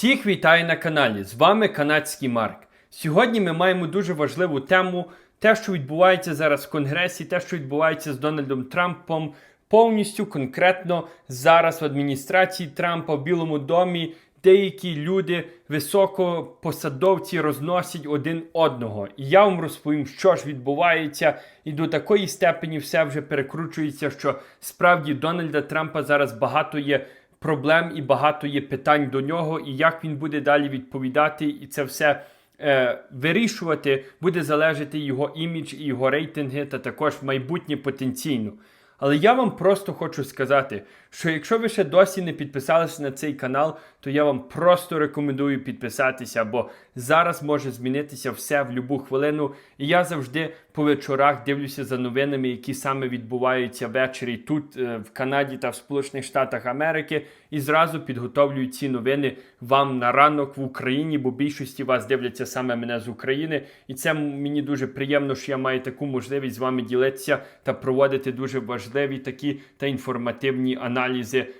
Всіх вітаю на каналі. З вами канадський Марк. Сьогодні ми маємо дуже важливу тему: те, що відбувається зараз в Конгресі, те, що відбувається з Дональдом Трампом, повністю конкретно зараз в адміністрації Трампа в Білому домі. Деякі люди, високопосадовці розносять один одного. І я вам розповім, що ж відбувається, і до такої степені все вже перекручується, що справді Дональда Трампа зараз багато є проблем і багато є питань до нього, і як він буде далі відповідати, і це все е, вирішувати буде залежати його імідж і його рейтинги, та також майбутнє потенційно. Але я вам просто хочу сказати, що якщо ви ще досі не підписалися на цей канал, то я вам просто рекомендую підписатися, бо зараз може змінитися все в будь-яку хвилину. І я завжди по вечорах дивлюся за новинами, які саме відбуваються ввечері тут, е, в Канаді та в Сполучених Штатах Америки, і зразу підготовлюю ці новини вам на ранок в Україні, бо більшості вас дивляться саме мене з України. І це мені дуже приємно, що я маю таку можливість з вами ділитися та проводити дуже важливі такі та інформативні аналізи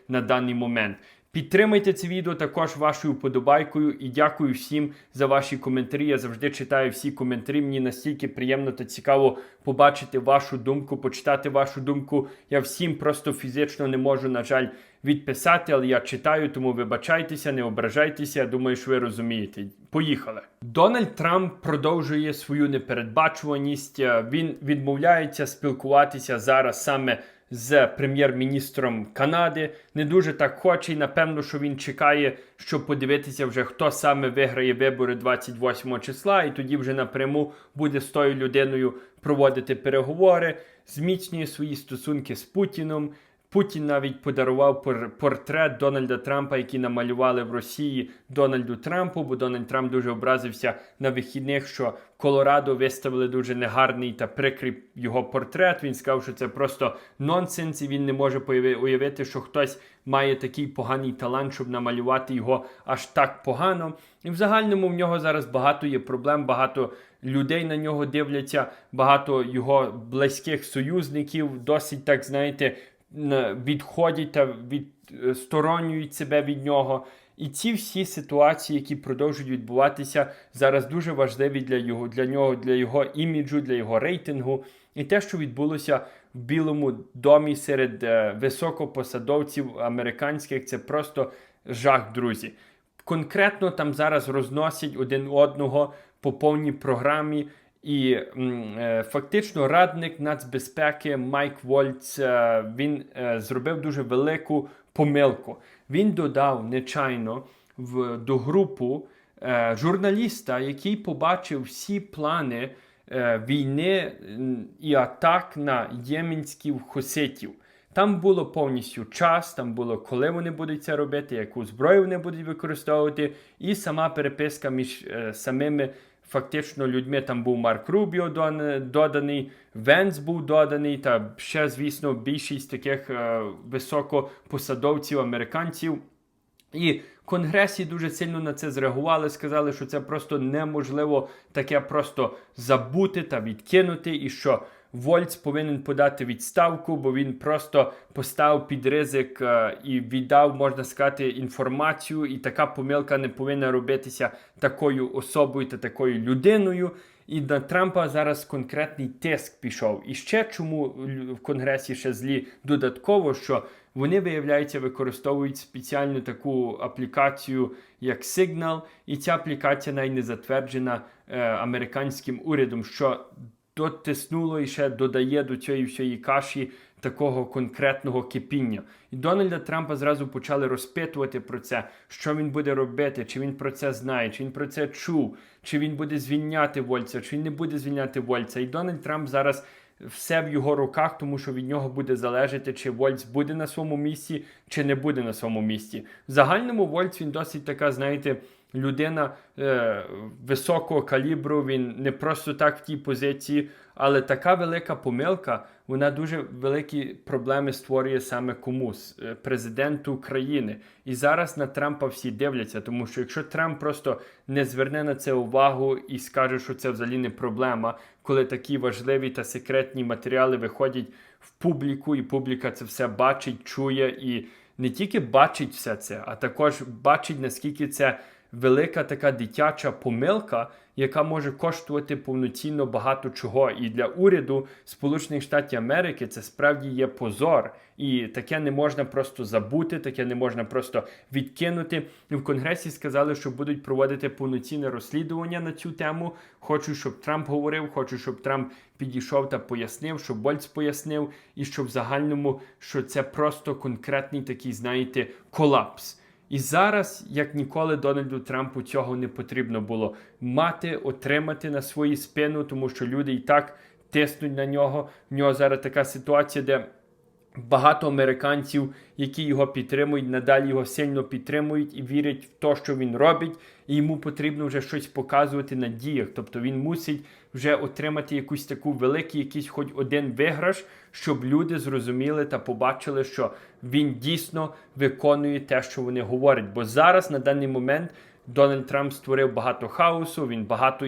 на даний момент. Підтримайте це відео також вашою вподобайкою і дякую всім за ваші коментарі. Я завжди читаю всі коментарі. Мені настільки приємно та цікаво побачити вашу думку, почитати вашу думку. Я всім просто фізично не можу, на жаль, відписати, але я читаю, тому вибачайтеся, не ображайтеся. Я думаю, що ви розумієте. Поїхали. Дональд Трамп продовжує свою непередбачуваність. Він відмовляється спілкуватися зараз саме з прем'єр-міністром Канади. Не дуже так хоче, і напевно, що він чекає, щоб подивитися вже, хто саме виграє вибори 28 числа, і тоді вже напряму буде з тою людиною проводити переговори, зміцнює свої стосунки з Путіном. Путін навіть подарував пор- портрет Дональда Трампа, який намалювали в Росії Дональду Трампу, бо Дональд Трамп дуже образився на вихідних, що Колорадо виставили дуже негарний та прикрий його портрет. Він сказав, що це просто нонсенс, і він не може уявити, що хтось має такий поганий талант, щоб намалювати його аж так погано. І в загальному в нього зараз багато є проблем, багато людей на нього дивляться, багато його близьких союзників, досить так знаєте відходять та відсторонюють себе від нього. І ці всі ситуації, які продовжують відбуватися, зараз дуже важливі для його, для нього, для його іміджу, для його рейтингу. І те, що відбулося в Білому домі серед е, високопосадовців американських, це просто жах, друзі. Конкретно там зараз розносять один одного по повній програмі. І е, фактично радник нацбезпеки Майк Вольц е, він е, зробив дуже велику помилку. Він додав нечайно в до групу журналіста, який побачив всі плани війни і атак на єменських хуситів. Там було повністю час, там було коли вони будуть це робити, яку зброю вони будуть використовувати, і сама переписка між самими фактично людьми. Там був Марк Рубіо доданий, Венс був доданий, та ще, звісно, більшість таких е, високопосадовців американців. І Конгресі дуже сильно на це зреагували, сказали, що це просто неможливо таке просто забути та відкинути, і що Вольц повинен подати відставку, бо він просто поставив під ризик е, і віддав, можна сказати, інформацію, і така помилка не повинна робитися такою особою та такою людиною. І на Трампа зараз конкретний тиск пішов. І ще чому в Конгресі ще злі додатково, що вони, виявляється, використовують спеціальну таку аплікацію, як Signal, і ця аплікація навіть не затверджена е, американським урядом, що дотиснуло і ще додає до цієї всієї каші такого конкретного кипіння. І Дональда Трампа зразу почали розпитувати про це, що він буде робити, чи він про це знає, чи він про це чув, чи він буде звільняти Вольця, чи він не буде звільняти Вольця. І Дональд Трамп зараз все в його руках, тому що від нього буде залежати, чи Вольц буде на своєму місці, чи не буде на своєму місці. В загальному Вольц він досить така, знаєте. Людина е, високого калібру, він не просто так в тій позиції, але така велика помилка, вона дуже великі проблеми створює саме комусь, е, президенту України. І зараз на Трампа всі дивляться, тому що якщо Трамп просто не зверне на це увагу і скаже, що це взагалі не проблема, коли такі важливі та секретні матеріали виходять в публіку, і публіка це все бачить, чує і не тільки бачить все це, а також бачить, наскільки це велика така дитяча помилка, яка може коштувати повноцінно багато чого. І для уряду Сполучених Штатів Америки це справді є позор. І таке не можна просто забути, таке не можна просто відкинути. В Конгресі сказали, що будуть проводити повноцінне розслідування на цю тему. Хочу, щоб Трамп говорив, хочу, щоб Трамп підійшов та пояснив, щоб Больц пояснив, і щоб в загальному, що це просто конкретний такий, знаєте, колапс. І зараз, як ніколи, Дональду Трампу цього не потрібно було мати, отримати на свою спину, тому що люди і так тиснуть на нього. В нього зараз така ситуація, де багато американців, які його підтримують, надалі його сильно підтримують і вірять в те, що він робить, і йому потрібно вже щось показувати на діях. Тобто він мусить вже отримати якусь таку великий, якийсь хоч один виграш, щоб люди зрозуміли та побачили, що він дійсно виконує те, що вони говорять. Бо зараз на даний момент. Дональд Трамп створив багато хаосу, він багато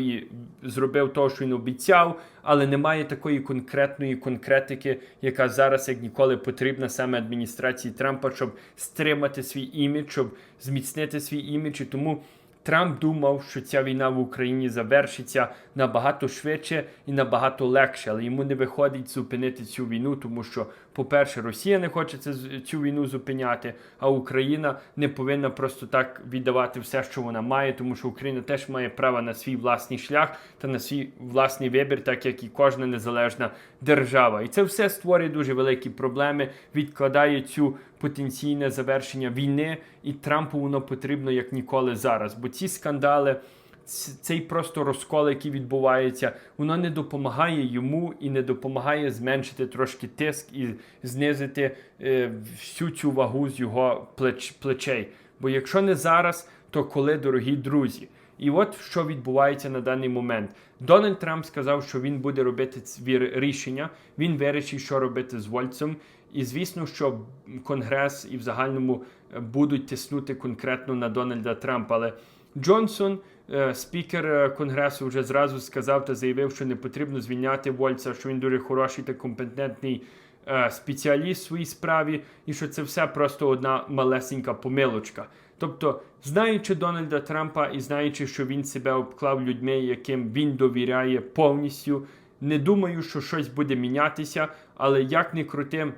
зробив того, що він обіцяв, але немає такої конкретної конкретики, яка зараз як ніколи потрібна саме адміністрації Трампа, щоб стримати свій імідж, щоб зміцнити свій імідж. І тому Трамп думав, що ця війна в Україні завершиться набагато швидше і набагато легше, але йому не виходить зупинити цю війну, тому що, по-перше, Росія не хоче цю війну зупиняти, а Україна не повинна просто так віддавати все, що вона має, тому що Україна теж має право на свій власний шлях та на свій власний вибір, так як і кожна незалежна держава. І це все створює дуже великі проблеми, відкладає цю потенційне завершення війни, і Трампу воно потрібно як ніколи зараз. Бо ці скандали, цей просто розкол, який відбувається, воно не допомагає йому і не допомагає зменшити трошки тиск і знизити е, всю цю вагу з його плеч, плечей. Бо якщо не зараз, то коли, дорогі друзі? І от що відбувається на даний момент. Дональд Трамп сказав, що він буде робити рішення. Він вирішив, що робити з Вольцем. І звісно, що Конгрес і в загальному е, будуть тиснути конкретно на Дональда Трампа. Але Джонсон, е, спікер е, Конгресу, вже зразу сказав та заявив, що не потрібно звільняти Вольца, що він дуже хороший та компетентний спеціаліст в своїй справі, і що це все просто одна малесенька помилочка. Тобто, знаючи Дональда Трампа і знаючи, що він себе обклав людьми, яким він довіряє повністю, не думаю, що щось буде мінятися, але як не крути,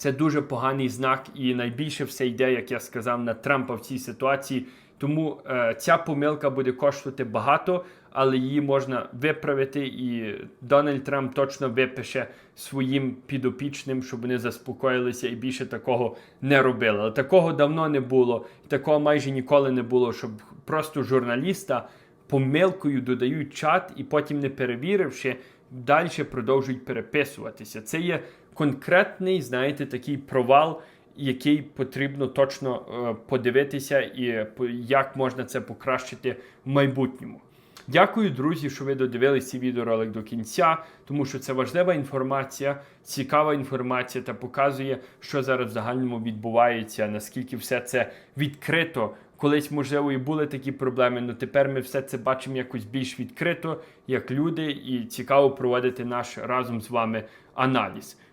це дуже поганий знак, і найбільше все йде, як я сказав, на Трампа в цій ситуації. Тому е, ця помилка буде коштувати багато, але її можна виправити, і Дональд Трамп точно випише своїм підопічним, щоб вони заспокоїлися і більше такого не робили. Але такого давно не було, і такого майже ніколи не було, щоб просто журналіста помилкою додають чат і потім, не перевіривши, далі продовжують переписуватися. Це є конкретний, знаєте, такий провал, який потрібно точно е, подивитися, і як можна це покращити в майбутньому. Дякую, друзі, що ви додивилися відеоролик до кінця, тому що це важлива інформація, цікава інформація та показує, що зараз в загальному відбувається, наскільки все це відкрито. Колись, можливо, і були такі проблеми, але тепер ми все це бачимо якось більш відкрито, як люди, і цікаво проводити наш разом з вами аналіз.